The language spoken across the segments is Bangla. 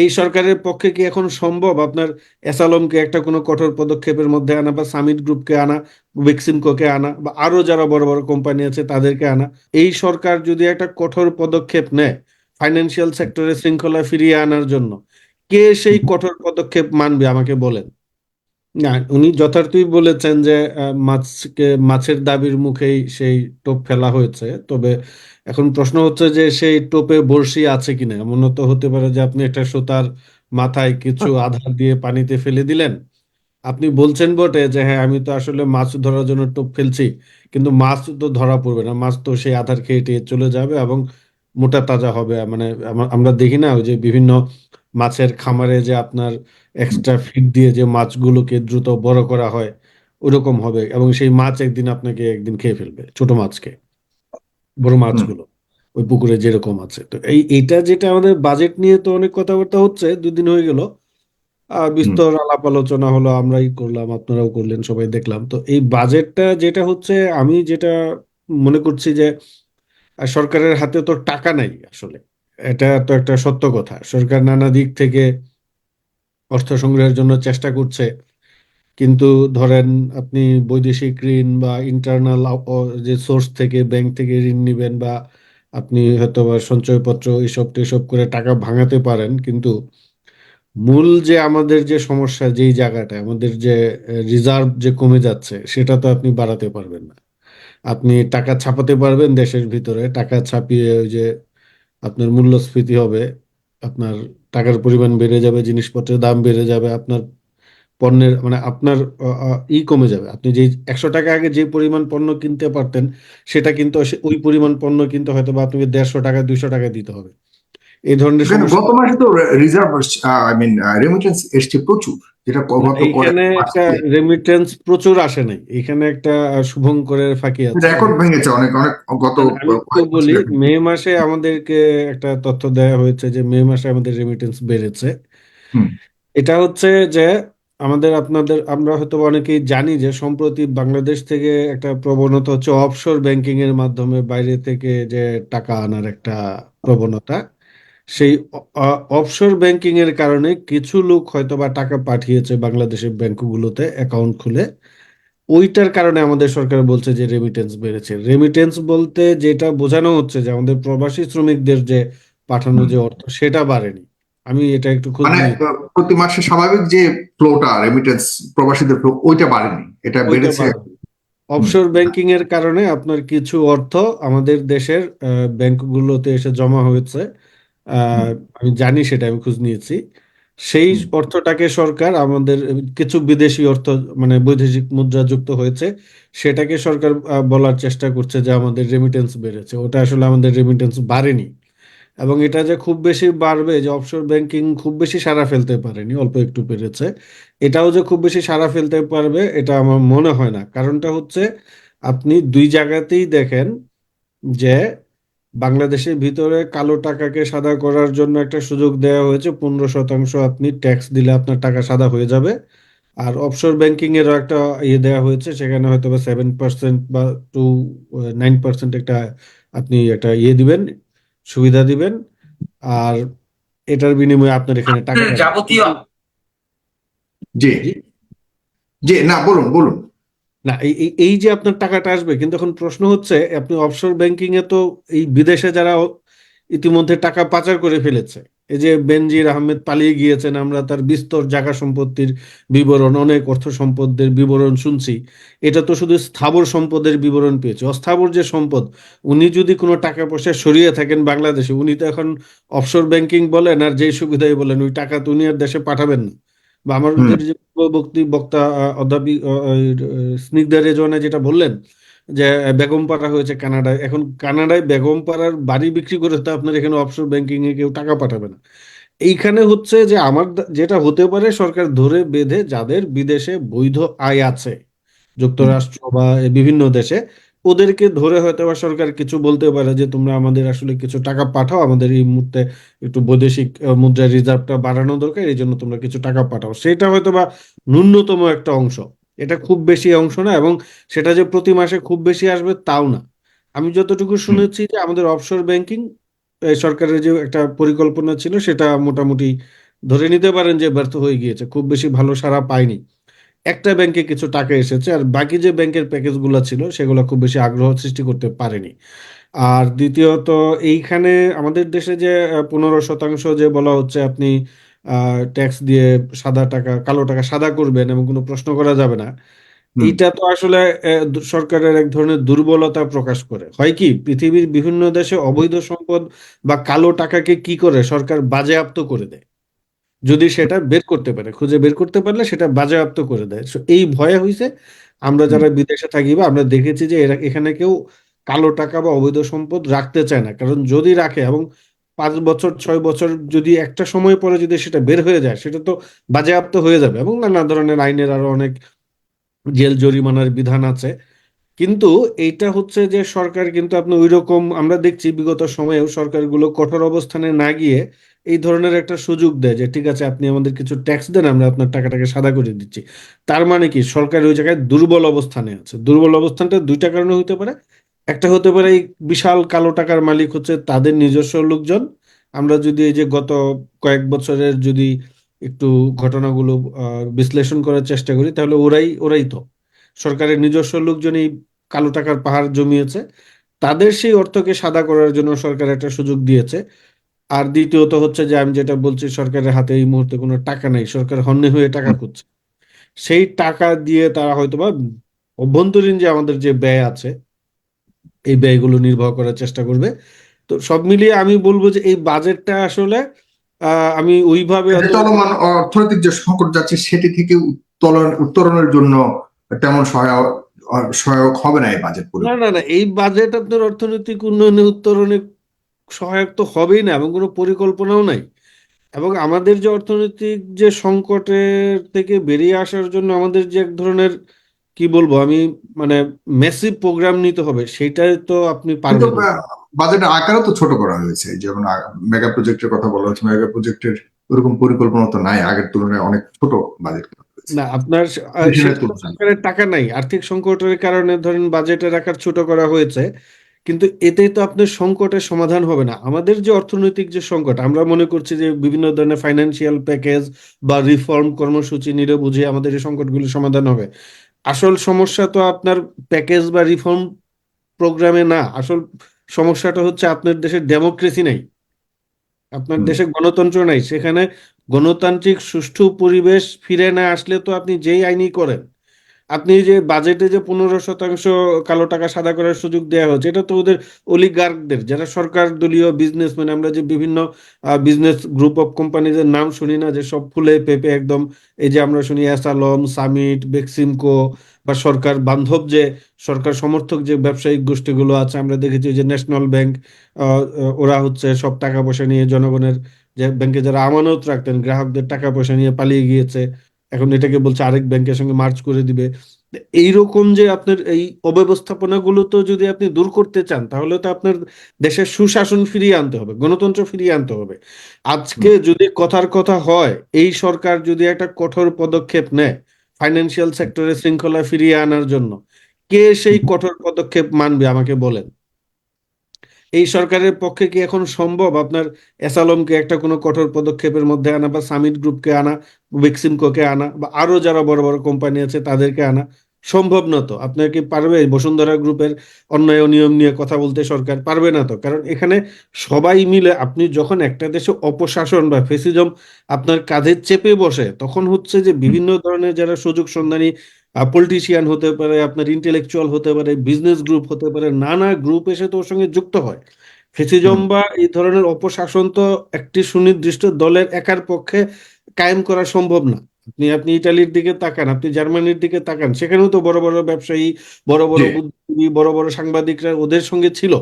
এই সরকারের পক্ষে কি এখন সম্ভব আপনার এসালমকে একটা কোনো কঠোর পদক্ষেপের মধ্যে আনা বা সামিট গ্রুপকে আনা বেক্সিমকোকে আনা বা আরও যারা বড় বড় কোম্পানি আছে তাদেরকে আনা? এই সরকার যদি একটা কঠোর পদক্ষেপ নেয় ফাইন্যান্সিয়াল সেক্টরে শৃঙ্খলা ফিরিয়ে আনার জন্য, কে সেই কঠোর পদক্ষেপ মানবে আমাকে বলেন? না উনি যথার্থই বলেছেন যে মাছকে মাছের দাবির মুখেই সেই টোপ ফেলা হয়েছে। তবে এখন প্রশ্ন হচ্ছে যে সেই টোপে বড়শি আছে কিনা? এমনও তো হতে পারে যে আপনি একটা সুতার মাথায় কিছু আধার দিয়ে পানিতে ফেলে দিলেন। আপনি বলছেন বটে যে হ্যাঁ আমি তো আসলে মাছ ধরার জন্য টোপ ফেলছি কিন্তু মাছ তো ধরা পড়বে না। মাছ তো সেই আধার খেয়ে টেয়ে চলে যাবে এবং মোটা তাজা হবে। মানে আমরা দেখি না ওই যে বিভিন্ন মাছের খামারে যে আপনার এক্সট্রা ফিড দিয়ে যে মাছগুলোকে দ্রুত বড় করা হয় ওরকম হবে এবং সেই মাছ একদিন আপনাকে একদিন খেয়ে ফেলবে ছোট মাছকে বড় মাছগুলো ওই পুকুরে যেরকম আছে। তো এই এটা যেটা আমাদের বাজেট নিয়ে তো অনেক কথাবার্তা হচ্ছে দুদিন হয়ে গেল। আহ বিস্তর আলাপ আলোচনা হলো আমরাই করলাম আপনারাও করলেন সবাই দেখলাম। তো এই বাজেটটা যেটা হচ্ছে আমি যেটা মনে করছি যে সরকারের হাতে তো টাকা নাই আসলে। এটা তো একটা সত্য কথা। সরকার নানা দিক থেকে অর্থ সংগ্রহের জন্য চেষ্টা করছে, কিন্তু ধরেন আপনি বৈদেশিক ঋণ বা ইন্টারনাল যে সোর্স থেকে ব্যাংক থেকে ঋণ নেবেন বা আপনি হয়তো বা সঞ্চয়পত্র এসব টেসব করে টাকা ভাঙাতে পারেন, কিন্তু মূল যে আমাদের যে সমস্যা যেই জায়গাটা, আমাদের যে রিজার্ভ যে কমে যাচ্ছে, সেটা তো আপনি বাড়াতে পারবেন না। আপনি টাকা ছাপাতে পারবেন দেশের ভিতরে, টাকা ছাপিয়ে ওই যে আপনার মূল্যস্ফীতি হবে, আপনার টাকার পরিমাণ বেড়ে যাবে, জিনিসপত্রের দাম বেড়ে যাবে, আপনার পণ্যের মানে আপনার ই কমে যাবে। আপনি যে একশো টাকা আগে যে পরিমাণ পণ্য কিনতে পারতেন, সেটা কিন্তু ওই পরিমাণ পণ্য কিনতে হয়তো বা আপনাকে দেড়শো টাকা, দুইশো টাকা দিতে হবে। এই ধরনের এখানে গত মাসে তো রিজার্ভ আই মিন রেমিটেন্স এসছে প্রচুর যেটা ক- না, গত এইখানে কয়েক মাস একটা রেমিটেন্স প্রচুর আসে নাই। এখানে একটা শুভঙ্করের ফাঁকি আছে। রেকর্ড ভেঙেছে অনেক অনেক গত বলি মে মাসে আমাদেরকে একটা তথ্য দেওয়া হয়েছে যে মে মাসে আমাদের রেমিটেন্স বেড়েছে। এটা হচ্ছে যে আমাদের আপনাদের আমরা হয়তো অনেকেই জানি যে সম্প্রতি বাংলাদেশ থেকে একটা প্রবণতা হচ্ছে অফশোর ব্যাংকিং এর মাধ্যমে বাইরে থেকে যে টাকা আনার একটা প্রবণতা। সেই অফশোর ব্যাংকিং এর কারণে কিছু লোক হয়তো বা টাকা পাঠিয়েছে বাংলাদেশের ব্যাংকগুলোতে অ্যাকাউন্ট খুলে। ওইটার কারণে আমাদের সরকার বলছে যে রেমিটেন্স বেড়েছে। রেমিটেন্স বলতে যেটা বোঝানো হচ্ছে যে আমাদের প্রবাসী শ্রমিকদের যে পাঠানো যে অর্থ সেটা বাড়েনি। আমি এটা একটু খোঁজ মানে প্রতি মাসে স্বাভাবিক যে ফ্লোটা রেমিটেন্স প্রবাসীদের flow, ওইটা বাড়েনি। এটা বেড়েছে। অফশোর ব্যাংকিং এর কারণে আপনার কিছু অর্থ আমাদের দেশের ব্যাংকগুলোতে এসে জমা হয়েছে। আহ, আমি জানি সেটা আমি খোঁজ নিয়েছি। সেই হুম। অর্থটাকে সরকার আমাদের কিছু বিদেশি অর্থ মানে বৈদেশিক মুদ্রা যুক্ত হয়েছে সেটাকে সরকার আহ, বলার চেষ্টা করছে যে আমাদের রেমিটেন্স বেড়েছে। ওটা আসলে আমাদের রেমিটেন্স বাড়েনি। এবং এটা যে খুব বেশি বাড়বে যে অফশোর ব্যাংকিং খুব বেশি সাড়া ফেলতে পারেনি অল্প একটু পেরেছে এটাও যে খুব বেশি সাড়া ফেলতে পারবে এটা আমার মনে হয় না। কারণটা হচ্ছে আপনি দুই জায়গাতেই দেখেন যে বাংলাদেশের ভিতরে কালো টাকাকে সাদা করার জন্য একটা সুযোগ দেওয়া হয়েছে। পনেরো শতাংশ আপনি ট্যাক্স দিলে আপনার টাকা সাদা হয়ে যাবে। আর অফশোর ব্যাংকিং এরও একটা ইয়ে দেওয়া হয়েছে সেখানে হয়তো বা সেভেন পার্সেন্ট বা টু নাইন পার্সেন্ট একটা আপনি একটা ইয়ে দিবেন সুবিধা দিবেন। আর এটার বিনিময়ে আপনার এখানে টাকা যাবতীয় জি। জি জি। না বলুন বলুন। না, এই যে আপনার টাকাটা আসবে, কিন্তু এখন প্রশ্ন হচ্ছে, আপনি অফশোর ব্যাংকিং এ তো এই বিদেশে যারা ইতিমধ্যে টাকা পাচার করে ফেলেছে, এই যে বেনজির আহমেদ পালিয়ে গিয়েছেন, আমরা তার বিস্তর জায়গা সম্পত্তির বিবরণ, অনেক অর্থ সম্পদের বিবরণ শুনছি, এটা তো শুধু স্থাবর সম্পদের বিবরণ পেয়েছে, অস্থাবর যে সম্পদ, উনি যদি কোনো টাকা পয়সা সরিয়ে থাকেন বাংলাদেশে, উনি তো এখন অফশোর ব্যাংকিং বলেন আর যেই সুবিধাই বলেন, ওই টাকা তো উনি আর দেশে পাঠাবেন না। বা হুম। আমাদের যে বক্তা অধ্যাপিক স্নিগ্ধা রেজওয়ানা যেটা বললেন যে বেগমপাড়া হয়েছে কানাডায়। এখন কানাডায় বেগমপাড়ার বাড়ি বিক্রি করে তো আপনার এখানে অফশোর ব্যাংকিং এ কেউ টাকা পাঠাবে না। এইখানে হচ্ছে যে আমার যেটা হতে পারে সরকার ধরে বেঁধে যাদের বিদেশে বৈধ আয় আছে যুক্তরাষ্ট্র বা বিভিন্ন দেশে ওদেরকে ধরে হয়তো বা সরকার কিছু বলতে পারে যে তোমরা আমাদের আসলে কিছু টাকা পাঠাও আমাদের এই মুহূর্তে একটু বৈদেশিক মুদ্রার রিজার্ভটা বাড়ানো দরকার এই জন্য তোমরা কিছু টাকা পাঠাও। সেটা হয়তো বা ন্যূনতম একটা অংশ। এটা খুব বেশি অংশ না এবং সেটা যে প্রতি মাসে খুব বেশি আসবে তাও না। আমি যতটুকু শুনেছি যে আমাদের অফশোর ব্যাংকিং সরকারের যে একটা পরিকল্পনা ছিল সেটা মোটামুটি ধরে নিতে পারেন যে ব্যর্থ হয়ে গিয়েছে। খুব বেশি ভালো সাড়া পায়নি। একটা ব্যাংকে কিছু টাকা এসেছে আর বাকি যে ব্যাংকের প্যাকেজগুলো ছিল সেগুলো খুব বেশি আগ্রহ সৃষ্টি করতে পারেনি। আর দ্বিতীয়ত এইখানে আমাদের দেশে যে পনেরো শতাংশ যে বলা হচ্ছে আপনি ট্যাক্স দিয়ে সাদা টাকা কালো টাকা সাদা করবেন এবং কোনো প্রশ্ন করা যাবে না এটা তো আসলে সরকারের এক ধরনের দুর্বলতা প্রকাশ করে। হয় কি পৃথিবীর বিভিন্ন দেশে অবৈধ সম্পদ বা কালো টাকাকে কি করে সরকার বাজেয়াপ্ত করে দেয়? যদি সেটা বের করতে পারে খুঁজে বের করতে পারলে সেটা বাজেয়াপ্ত করে দেয়। এই ভয়ে হইছে আমরা যারা বিদেশে থাকি বা আমরা দেখেছি যে এরা এখানে কেউ কালো টাকা বা অবৈধ সম্পদ রাখতে চায় না। কারণ যদি রাখে এবং পাঁচ বছর ছয় বছর যদি একটা সময় পরে যদি সেটা বের হয়ে যায় সেটা তো বাজেয়াপ্ত হয়ে যাবে এবং নানা ধরনের আইনের আরও অনেক জেল জরিমানার বিধান আছে। কিন্তু এইটা হচ্ছে যে সরকার কিন্তু আপনি ওই রকম আমরা দেখছি বিগত সময়েও সরকারগুলো কঠোর অবস্থানে না গিয়ে এই ধরনের একটা সুযোগ দেয় যে, ঠিক আছে, আপনি আমাদের কিছু ট্যাক্স দেন, আমরা আপনার টাকাটাকে সাদা করে দিচ্ছি। তার মানে কি? সরকার ওই জায়গায় দুর্বল অবস্থানে আছে। দুর্বল অবস্থানটা দুইটা কারণে হতে পারে। একটা হতে পারে এই বিশাল কালো টাকার মালিক হচ্ছে তাদের নিজস্ব লোকজন। আমরা যদি এই যে গত কয়েক বছরের যদি একটু ঘটনাগুলো বিশ্লেষণ করার চেষ্টা করি, তাহলে ওরাই ওরাই তো। সরকারের নিজস্ব লোকজন এই কালো টাকার পাহাড় জমিয়েছে তাদের সেই অর্থকে সাদা করার জন্য সরকার একটা সুযোগ দিয়েছে। আর দ্বিতীয়ত হচ্ছে যে আমি যেটা বলছি সরকারের হাতে এই মুহূর্তে কোনো টাকা নেই সরকার হন্যে হয়ে টাকা খুঁজছে। সেই টাকা দিয়ে তারা হয়তোবা অভ্যন্তরীণ যে আমাদের যে ব্যয় আছে এই ব্যয়গুলো নির্বাহ করার চেষ্টা করবে। তো সব মিলিয়ে আমি বলব যে এই বাজেটটা আসলে আহ, আমি ওইভাবে চলমান অর্থনৈতিক যে সংকট যাচ্ছে সেটি থেকে উত্তোলন উত্তরণের জন্য তেমন সহায়ক সহায়ক হবে না এই বাজেট না না না এই বাজেট আপনার অর্থনৈতিক উন্নয়নে উত্তরণে সহায়ক তো হবেই না এবং কোনো পরিকল্পনাও নাই। এবং আমাদের যে অর্থনৈতিক যে সংকটের থেকে বেরিয়ে আসার জন্য আমাদের যে এক ধরনের কি বলব আমি মানে মেসিভ প্রোগ্রাম নিতে হবে সেটাই তো আপনি পারবেন। বাজেটের আকারও তো ছোট করা হয়েছে যেমন মেগা প্রজেক্টের কথা বলা হচ্ছে মেগা প্রজেক্টের ওরকম পরিকল্পনা তো নাই আগের তুলনায় অনেক ছোট বাজেট হয়েছে না আপনার। সরকারের টাকা নাই। আর্থিক সংকটের কারণে ধরেন বাজেটের আকার ছোট করা হয়েছে কিন্তু এতে তো আপনার সংকটের সমাধান হবে না। আমাদের যে অর্থনৈতিক যে সংকট আমরা মনে করছি যে বিভিন্ন ধরনের ফাইন্যান্সিয়াল প্যাকেজ বা রিফর্ম কর্মসূচি নিলে বুঝে আমাদের এই সংকটগুলো সমাধান হবে। আসল সমস্যা তো আপনার প্যাকেজ বা রিফর্ম প্রোগ্রামে না। আসল সমস্যাটা হচ্ছে আপনার দেশে ডেমোক্রেসি নাই। আপনার দেশে গণতন্ত্র নাই। সেখানে গণতান্ত্রিক সুষ্ঠু পরিবেশ ফিরে না আসলে তো আপনি যেই আইনই করেন। আপনি যে বাজেটে যে পনেরো শতাংশ কালো টাকা সাদা করার সুযোগ দেওয়া হচ্ছে এটা তো ওদের অলিগার্কদের যারা সরকার দলীয় বিজনেসম্যান আমরা যে বিভিন্ন বিজনেস গ্রুপ অফ কোম্পানিদের নাম শুনি না, যে সব ফুলে পেপে একদম এই যে আমরা শুনি অ্যাসালম সামিট বেক্সিমকো বা সরকার বান্ধব যে, সরকার সমর্থক যে ব্যবসায়িক গোষ্ঠীগুলো আছে, আমরা দেখেছি যে ন্যাশনাল ব্যাংক ওরা হচ্ছে সব টাকা পয়সা নিয়ে জনগণের যে ব্যাংকে যারা আমানত রাখতেন গ্রাহকদের টাকা পয়সা নিয়ে পালিয়ে গিয়েছে এখন এটাকে বলছে আরেক ব্যাংকের সঙ্গে মার্চ করে দিবে। এইরকম যে আপনার এই অব্যবস্থাপনাগুলো তো যদি আপনি দূর করতে চান তাহলে তো আপনার দেশের সুশাসন ফিরিয়ে আনতে হবে গণতন্ত্র ফিরিয়ে আনতে হবে। আজকে যদি কথার কথা হয় এই সরকার যদি একটা কঠোর পদক্ষেপ নেয় ফাইন্যান্সিয়াল সেক্টরে শৃঙ্খলা ফিরিয়ে আনার জন্য কে সেই কঠোর পদক্ষেপ মানবে আমাকে বলেন? এই সরকারের পক্ষে কি এখন সম্ভব আপনার এসালমকে একটা কোনো কঠোর পদক্ষেপের মধ্যে আনা বা সামিট গ্রুপকে আনা বেক্সিমকোকে আনা বা আরও যারা বড় বড় কোম্পানি আছে তাদেরকে আনা? সম্ভব না তো। আপনার কি পারবে? বসুন্ধরা গ্রুপের অন্যায় নিয়ম নিয়ে কথা বলতে সরকার পারবে না তো? কারণ এখানে সবাই মিলে আপনি যখন একটা দেশে অপশাসন বা ফেসিজম আপনার কাঁধে চেপে বসে, তখন হচ্ছে যে বিভিন্ন ধরনের যারা সুযোগ সন্ধানী পলিটিশিয়ান হতে পারে আপনার ইন্টেলেকচুয়াল হতে পারে বিজনেস গ্রুপ হতে পারে নানা গ্রুপ এসে তো ওর সঙ্গে যুক্ত হয়। ফেসিজম বা এই ধরনের অপশাসন তো একটি সুনির্দিষ্ট দলের একার পক্ষে কায়েম করা সম্ভব না। আপনি আপনি ইটালির দিকে তাকান আপনি জার্মানির দিকে তাকান সেখানেও তো বড় বড় ব্যবসায়ী বড় বড়। বুদ্ধিজীবী বড় বড় সাংবাদিকরা ওদের সঙ্গে ছিল।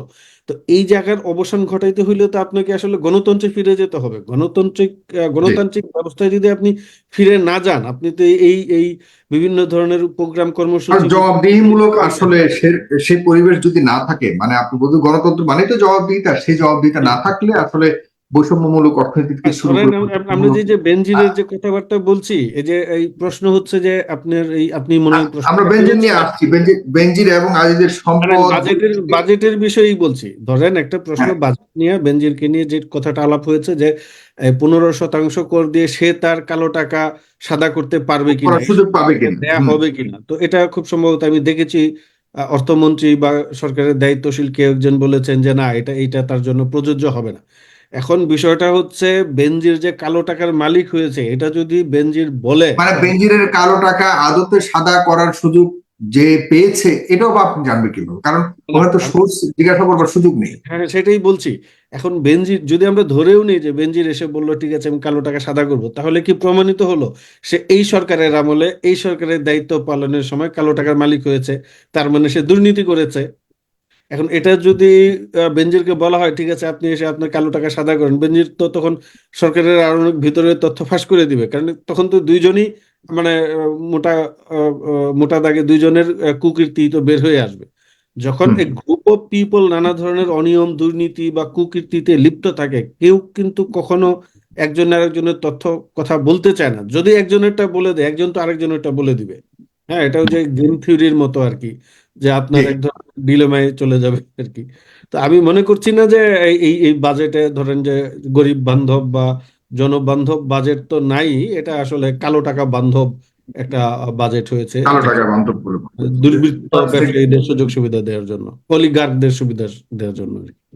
তো এই জায়গার অবসান ঘটাইতে হইলে তো আপনাকে আসলে গণতন্ত্রে ফিরে যেতে হবে। গণতান্ত্রিক গণতান্ত্রিক ব্যবস্থায় যদি আপনি ফিরে না যান আপনি তো এই এই বিভিন্ন ধরনের প্রোগ্রাম কর্মসূচি জবাবদিহিমূলক আসলে সে- সেই পরিবেশ যদি না থাকে মানে আপনি বলতে গণতন্ত্র মানে তো জবাবদিহিতা সেই জবাবদিহিতা না থাকলে আসলে বৈষম্যমূলক অর্থনীতি থেকে শুরু করে আমরা যে যে বেনজিরের যে কথাবার্তা বলছি এই যে এই প্রশ্ন হচ্ছে যে আপনার এই আপনি মনে আমরা বেঞ্জির নিয়ে আসছি। বেঞ্জির এবং আজিদের সম্পদ বাজেটের বাজেটের বিষয়েই বলছি। ধরেন একটা প্রশ্ন হ্যাঁ। বাজেট নিয়ে বেনজিরকে নিয়ে যে কথাটা আলাপ হয়েছে যে পনেরো শতাংশ কর দিয়ে সে তার কালো টাকা সাদা করতে পারবে কিনা সুযোগ পাবে কিনা। দেয়া হবে কিনা। তো এটা খুব সম্ভবত আমি দেখেছি অর্থমন্ত্রী বা সরকারের দায়িত্বশীল কেউ একজন বলেছেন যে না এটা এটা তার জন্য প্রযোজ্য হবে না। এখন বিষয়টা হচ্ছে বেনজির যে কালো টাকার মালিক হয়েছে এটা যদি বেনজির বলে মানে বেঞ্জিরের কালো টাকা আদতে সাদা করার সুযোগ যে পেয়েছে এটাও বা আপনি জানবে কীভাবে? কারণ ওখানে তো সোর্স জিজ্ঞাসা করবার সুযোগ নেই। হ্যাঁ সেটাই বলছি। এখন বেনজির যদি আমরা ধরেও নিই যে বেনজির এসে বলল ঠিক আছে আমি কালো টাকা সাদা করব তাহলে কি প্রমাণিত হলো? সে এই সরকারের আমলে এই সরকারের দায়িত্ব পালনের সময় কালো টাকার মালিক হয়েছে তার মানে সে দুর্নীতি করেছে। এখন এটা যদি আহ, বেনজিরকে বলা হয় ঠিক আছে আপনি এসে আপনার কালো টাকা সাদা করেন। বেনজির তো তখন সরকারের আরও অনেক ভিতরে তথ্য ফাঁস করে দিবে। কারণ তখন তো দুইজনই মানে মোটা মোটা দাগে দুইজনের কুকীর্তি তো বের হয়ে আসবে। যখন এই গ্রুপ অফ পিপল নানা ধরনের অনিয়ম দুর্নীতি বা কুকীর্তিতে লিপ্ত থাকে কেউ কিন্তু কখনো একজন আরেকজনের তথ্য কথা বলতে চায় না। যদি একজনেরটা বলে দেয় একজন তো আরেকজনেরটা বলে দিবে। হ্যাঁ এটা যে গেম থিওরির মতো আর কি। যে আপনার। এক ডিলেমায় চলে যাবে আর কি তো আমি মনে করছি না যে এই- এই বাজেটে ধরেন যে গরিব বান্ধব বা জনবান্ধব বাজেট তো নাই এটা আসলে কালো টাকা বান্ধব একটা বাজেট হয়েছে দুর্বৃত্ত ব্যবসায়ীদের সুযোগ সুবিধা দেওয়ার জন্য অলিগার্কদের সুবিধা দেওয়ার জন্য আর কি।